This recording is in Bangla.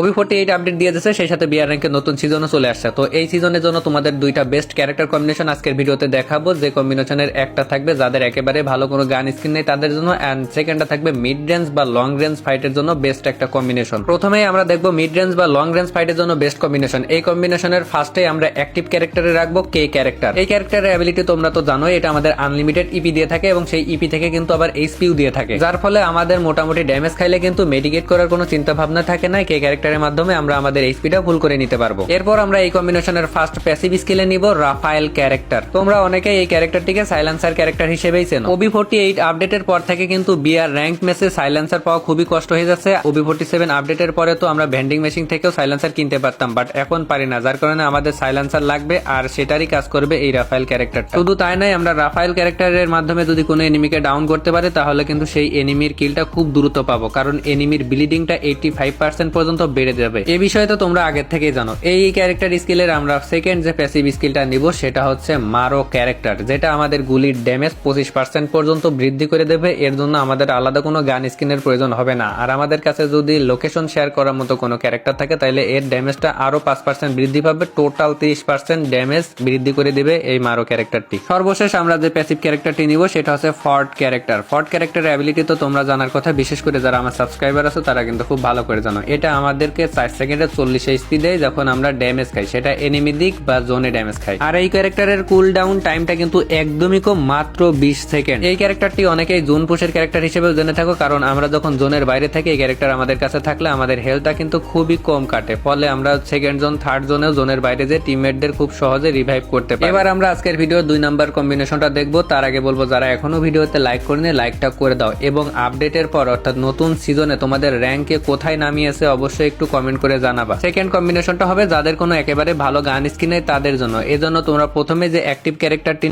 ওবি ফোর্টি এইট আপডেট দিয়ে দিয়েছে সেই সাথে বিআর র্যাঙ্কের নতুন সিজনও চলে আসছে। তো এই সিজনের জন্য তোমাদের দুইটা বেস্ট ক্যারেক্টার কম্বিনেশন আজকের ভিডিওতে দেখাবো। যে কম্বিনেশনের একটা থাকবে যাদের একেবারে ভালো কোনো গান স্কিন নেই তাদের জন্য অ্যান্ড সেকেন্ডটা থাকবে মিড রেঞ্জ বা লং রেঞ্জ ফাইটের জন্য বেস্ট একটা কম্বিনেশন প্রথমেই আমরা দেখব মিড রেঞ্জ বা লং রেঞ্জ ফাইটের জন্য বেস্ট কম্বিনেশন এই কম্বিনেশনের ফার্স্টে আমরা অ্যাক্টিভ ক্যারেক্টারে রাখব কে ক্যারেক্টার এই ক্যারেক্টারের অ্যাবিলিটি তোমরা তো জানোই, এটা আমাদের আনলিমিটেড ইপি দিয়ে থাকে এবং সেই ইপি থেকে কিন্তু আবার এইচপিও দিয়ে থাকে। যার ফলে আমাদের মোটামুটি ড্যামেজ খাইলে কিন্তু মেডিকেট করার কোনো চিন্তা ভাবনা থাকে না কে ক্যারেক্টারের মাধ্যমে আমরা আমাদের এইচপিটা ফুল করে নিতে পারব। এরপর আমরা এই কম্বিনেশনের ফার্স্ট প্যাসিভ স্কিলে নিব রাফায়েল ক্যারেক্টার তোমরা অনেকে এই ক্যারেক্টারটিকে সাইলেন্সার ক্যারেক্টার হিসেবেই চেনো। ওবি ফোর্টি এইট আপডেটের পর থেকে কিন্তু বিআর র্যাঙ্ক ম্যাচে সাইলেন্সার পাওয়া খুবই কষ্ট হয়ে যাচ্ছে। ওবি ফোর্টি সেভেন আপডেটের পরে তো আমরা ভেন্ডিং মেশিন থেকেও সাইলেন্সার কিনতে পারতাম বাট এখন পারি না, যার কারণে আমাদের সাইলেন্সার লাগবে আর সেটারই কাজ করবে এই রাফায়েল ক্যারেক্টার শুধু তাই নয়, আমরা রাফায়েল ক্যারেক্টারের মাধ্যমে যদি কোনো এনিমিকে ডাউন করতে পারি, তাহলে কিন্তু সেই এনিমির কিলটা খুব দ্রুত পাবো, কারণ এনিমির ব্লিডিংটা এইটি ফাইভ পার্সেন্ট পর্যন্ত বেড়ে যাবে। এই বিষয়ে তো তোমরা আগের থেকেই জানো। এই ক্যারেক্টার স্কিলের আমরা সেকেন্ড যে প্যাসিভ স্কিলটা নিব, সেটা হচ্ছে মারো ক্যারেক্টার যেটা আমাদের গুলির ড্যামেজ পঁচিশ পার্সেন্ট পর্যন্ত বৃদ্ধি করে দেবে। এর জন্য আমাদের আলাদা কোনো গান স্কিনের প্রয়োজন হবে না। আর আমাদের কাছে যদি লোকেশন শেয়ার করার মতো কোনো ক্যারেক্টার থাকে তাহলে এর ড্যামেজটা আরও পাঁচ পার্সেন্ট বৃদ্ধি পাবে। টোটাল তিরিশ পার্সেন্ট ড্যামেজ বৃদ্ধি করে দেবে এই মারো ক্যারেক্টারটি সর্বশেষ আমরা যে প্যাসিভ ক্যারেক্টারটি নিব, সেটা হচ্ছে ফর্ট ক্যারেক্টার ফর্ট ক্যারেক্টারের অ্যাবিলিটি তো তোমরা জানার কথা, বিশেষ করে যারা আমার সাবস্ক্রাইবার আছে, তারা কিন্তু খুব ভালো করে জানো। এটা আমাদেরকে চার সেকেন্ডে চল্লিশ দেয় যখন আমরা ড্যামেজ খাই, সেটা এনিমি দিক বা জোনে ড্যামেজ খাই। আর এই ক্যারেক্টারের কুল ডাউন টাইমটা কিন্তু একদমই কম, মাত্র বিশ সেকেন্ড। এই ক্যারেক্টারটি অনেকেই জোন পুশের ক্যারেক্টার হিসেবে জেনে থাকো, কারণ আমরা যখন জোনের বাইরে থাকি, এই ক্যারেক্টার আমাদের কাছে থাকলে আমাদের হেলথটা কিন্তু খুবই কম কাটে। ফলে আমরা সেকেন্ড জোন থার্ড জোনেও জোনের বাইরে যে টিমমেটদের খুব সহজে রিভাইভ করতে পারি। এবার আমরা আজকের ভিডিও দুই নাম্বার কম্বিনেশনটা দেখব। তার আগে বলব, যারা এখনও ভিডিওতে লাইক করেনি লাইকটা করে দাও। এবং আপডেটের পর, অর্থাৎ নতুন সিজনে তোমাদের র্যাঙ্কে কোথায় নামিয়েছে, অবশ্যই একটু কমেন্ট করে জানাবা। সেকেন্ড কম্বিনেশনটা হবে যাদের কোনো একেবারে ভালো গান স্কিন নেই তাদের জন্য। এজন্য তোমরা প্রথমে যে অ্যাক্টিভ ক্যারেক্টারটি